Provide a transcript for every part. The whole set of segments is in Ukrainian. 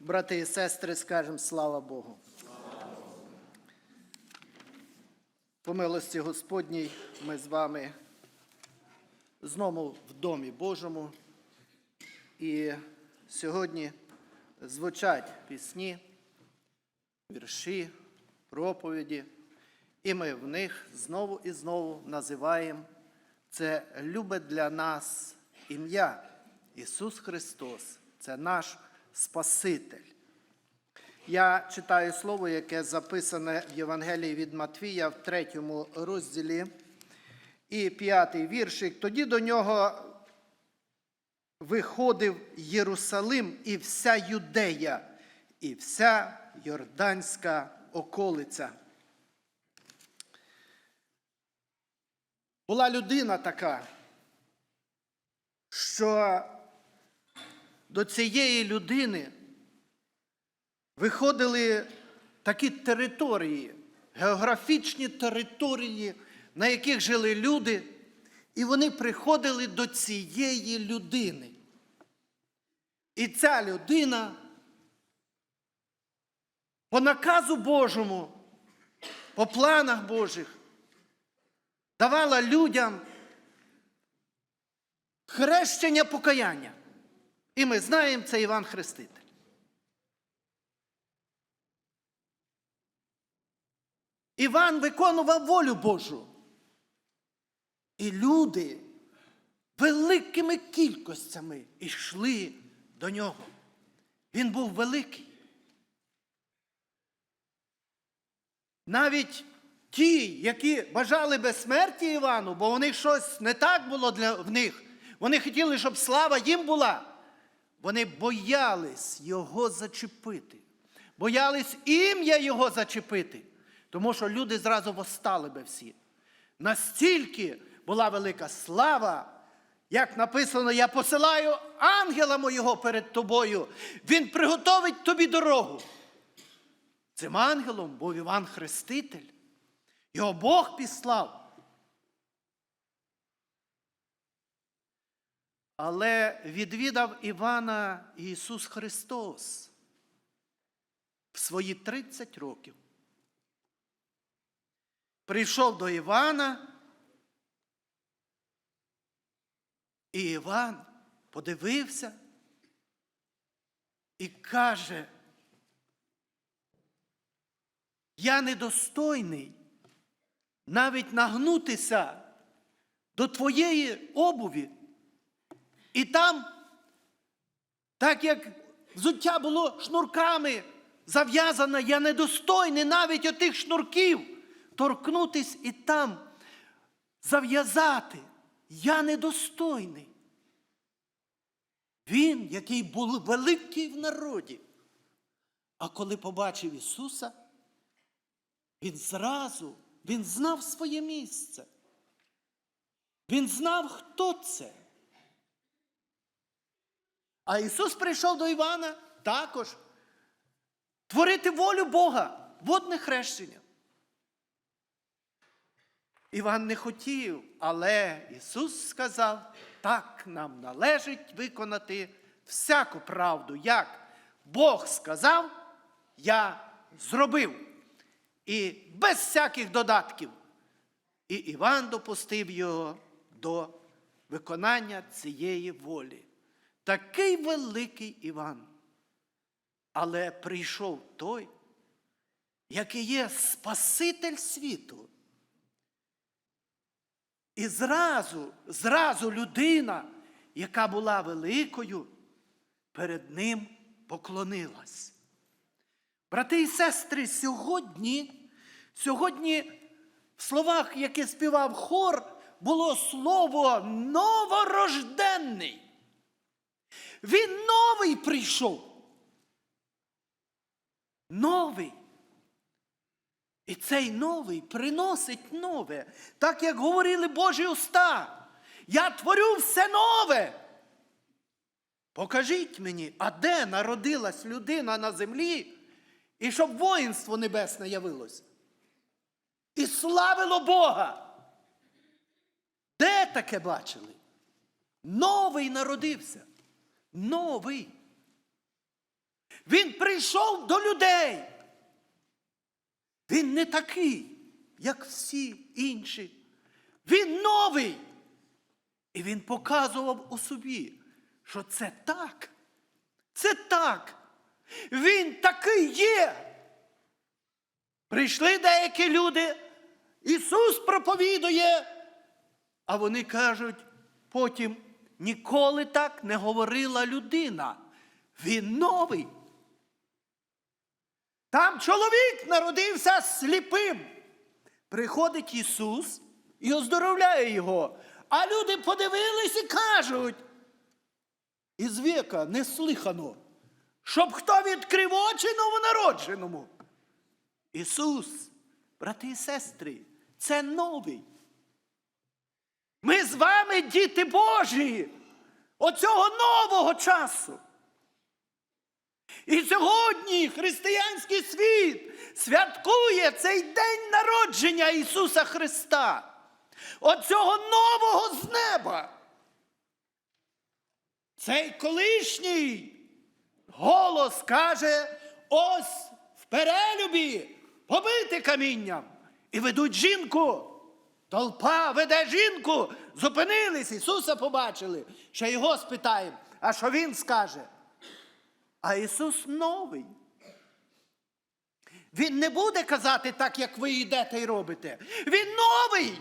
Брати і сестри, скажемо слава Богу. По милості Господній ми з вами знову в домі Божому. І сьогодні звучать пісні, вірші, проповіді, і ми в них знову і знову називаємо це любе для нас ім'я Ісус Христос. Це наш Спаситель. Я читаю слово, яке записане в Євангелії від Матвія в третьому розділі і п'ятий віршик. Тоді до нього виходив Єрусалим і вся Юдея, і вся Йорданська околиця. Була людина така, що до цієї людини виходили такі території, географічні території, на яких жили люди, і вони приходили до цієї людини. І ця людина по наказу Божому, по планах Божих, давала людям хрещення покаяння. І ми знаємо, це Іван Хреститель. Іван виконував волю Божу. І люди великими кількостями йшли до нього. Він був великий. Навіть ті, які бажали безсмерті Івану, бо у них щось не так було для, в них. Вони хотіли, щоб слава їм була. Вони боялись його зачепити. Боялись ім'я його зачепити. Тому що люди зразу восстали би всі. Настільки була велика слава, як написано, я посилаю ангела моєго перед тобою. Він приготовить тобі дорогу. Цим ангелом був Іван Хреститель. Його Бог післав. Але відвідав Івана Ісус Христос в свої 30 років. Прийшов до Івана, і Іван подивився і каже, я недостойний навіть нагнутися до твоєї обуві. І там, так як взуття було шнурками зав'язане, я недостойний навіть отих шнурків торкнутись і там зав'язати. Я недостойний. Він, який був великий в народі. А коли побачив Ісуса, він зразу, він знав своє місце. Він знав, хто це. А Ісус прийшов до Івана також творити волю Бога, водне хрещення. Іван не хотів, але Ісус сказав, так нам належить виконати всяку правду. Як Бог сказав, я зробив. І без всяких додатків. І Іван допустив його до виконання цієї волі. Такий великий Іван. Але прийшов той, який є Спаситель світу. І зразу, зразу людина, яка була великою, перед ним поклонилась. Брати і сестри, сьогодні, сьогодні в словах, які співав хор, було слово новорожденний. Він новий прийшов. Новий. І цей новий приносить нове, так як говорили Божі уста. Я творю все нове. Покажіть мені, а де народилась людина на землі, і щоб воїнство небесне явилось. І славило Бога. Де таке бачили? Новий народився. Новий. Він прийшов до людей. Він не такий, як всі інші. Він новий. І він показував у собі, що це так. Це так. Він такий є. Прийшли деякі люди, Ісус проповідує, а вони кажуть потім, ніколи так не говорила людина. Він новий. Там чоловік народився сліпим. Приходить Ісус і оздоровляє його. А люди подивились і кажуть, із віка не слихано, щоб хто відкрив очі новонародженому. Ісус, брати і сестри, це новий. Ми з вами діти Божі, оцього нового часу. І сьогодні християнський світ святкує цей день народження Ісуса Христа, оцього нового з неба. Цей колишній голос каже: ось в перелюбі побити камінням. І ведуть жінку. Толпа веде жінку, зупинились, Ісуса побачили. Ще його спитаємо, а що він скаже? А Ісус новий. Він не буде казати так, як ви йдете і робите. Він новий.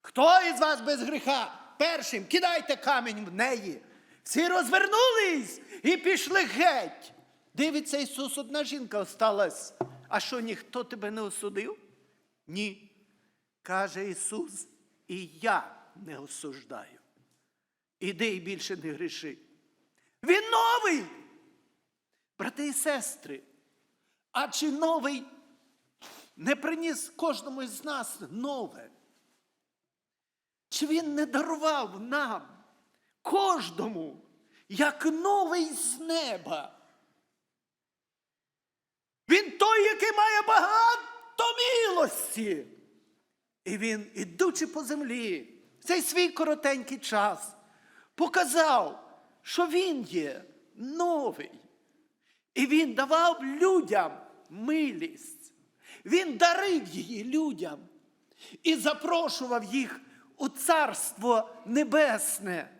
Хто із вас без гріха? Першим кидайте камінь в неї. Всі розвернулись і пішли геть. Дивиться Ісус, одна жінка осталась. А що ніхто тебе не осудив? Ні. Каже Ісус, і я не осуждаю. Іди і більше не гріши. Він новий. Брати і сестри, а чи новий не приніс кожному з нас нове? Чи він не дарував нам, кожному, як новий з неба? Він той, який має багато милості. І він, ідучи по землі, цей свій коротенький час, показав, що він є новий. І він давав людям милість. Він дарив її людям і запрошував їх у Царство Небесне.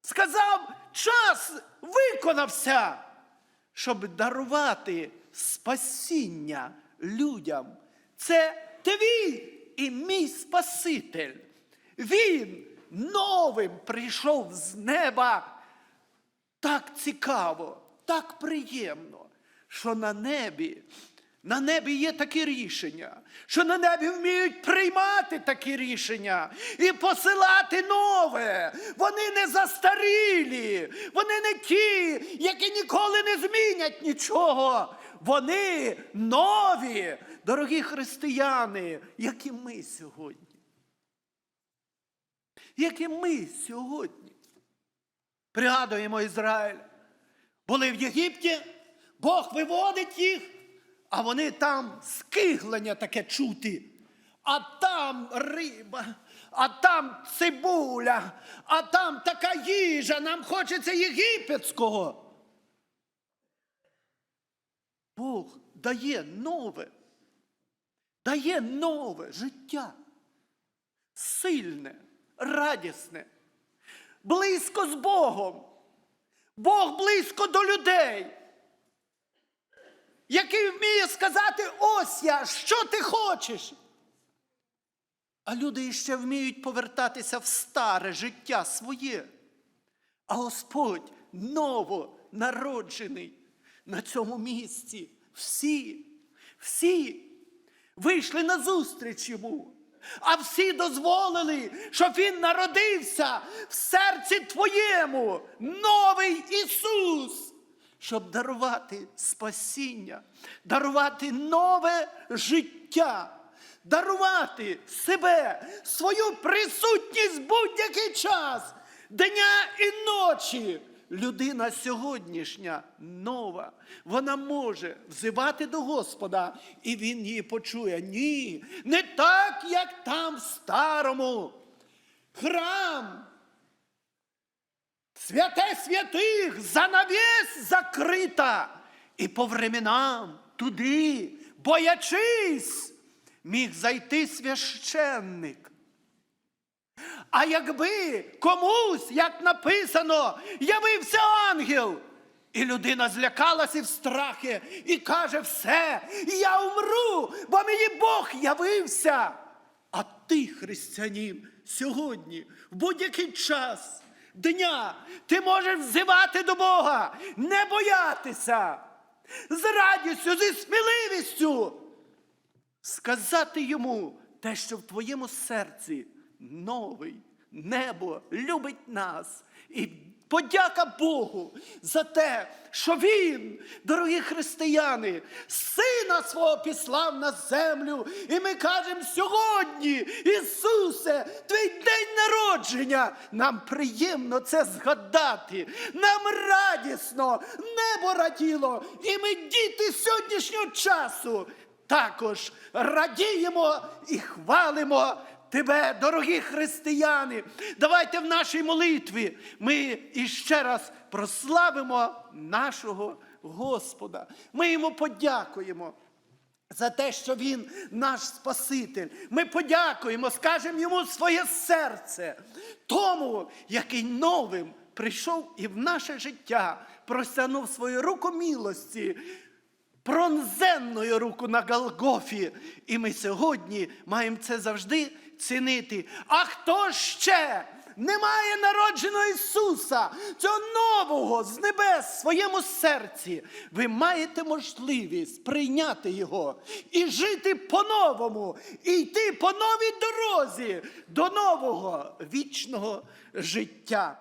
Сказав, час виконався, щоб дарувати спасіння людям. Це твій і мій Спаситель. Він новим прийшов з неба. Так цікаво, так приємно, що на небі, на небі є такі рішення, що на небі вміють приймати такі рішення і посилати нове. Вони не застарілі, вони не ті, які ніколи не змінять нічого. Вони нові, дорогі християни, як і ми сьогодні. Як і ми сьогодні. Пригадуємо Ізраїль. Були в Єгипті, Бог виводить їх, а вони там скиглення таке чути. А там риба, а там цибуля, а там така їжа, нам хочеться єгипетського. Бог дає нове, дає нове життя. Сильне, радісне, близько з Богом. Бог близько до людей, який вміє сказати, ось я, що ти хочеш. А люди іще вміють повертатися в старе життя своє. А Господь новонароджений на цьому місці. Всі, всі вийшли на зустріч йому. А всі дозволили, щоб він народився в серці твоєму, новий Ісус, щоб дарувати спасіння, дарувати нове життя, дарувати себе, свою присутність будь-який час, дня і ночі. Людина сьогоднішня нова, вона може взивати до Господа, і Він її почує. Ні, не так, як там в старому. Храм, святе святих, занавіс закрита. І по временам туди, боячись, міг зайти священник. А якби комусь, як написано, явився ангел, і людина злякалася в страхи і каже: все, я умру, бо мені Бог явився. А ти, християнин, сьогодні, в будь-який час дня, ти можеш взивати до Бога, не боятися, з радістю, зі сміливістю сказати йому те, що в твоєму серці новий небо любить нас. І подяка Богу за те, що Він, дорогі християни, сина свого післав на землю. І ми кажемо сьогодні, Ісусе, твій день народження. Нам приємно це згадати. Нам радісно, небо раділо, і ми діти сьогоднішнього часу також радіємо і хвалимо тебе, дорогі християни. Давайте в нашій молитві ми іще раз прославимо нашого Господа. Ми йому подякуємо. За те, що Він наш Спаситель. Ми подякуємо, скажемо йому своє серце, тому, який новим прийшов і в наше життя, простягнув свою руку милості, пронзенною руку на Голгофі. І ми сьогодні маємо це завжди цінити. А хто ще немає народженого Ісуса, цього нового з небес в своєму серці, ви маєте можливість прийняти Його і жити по-новому, і йти по новій дорозі до нового вічного життя.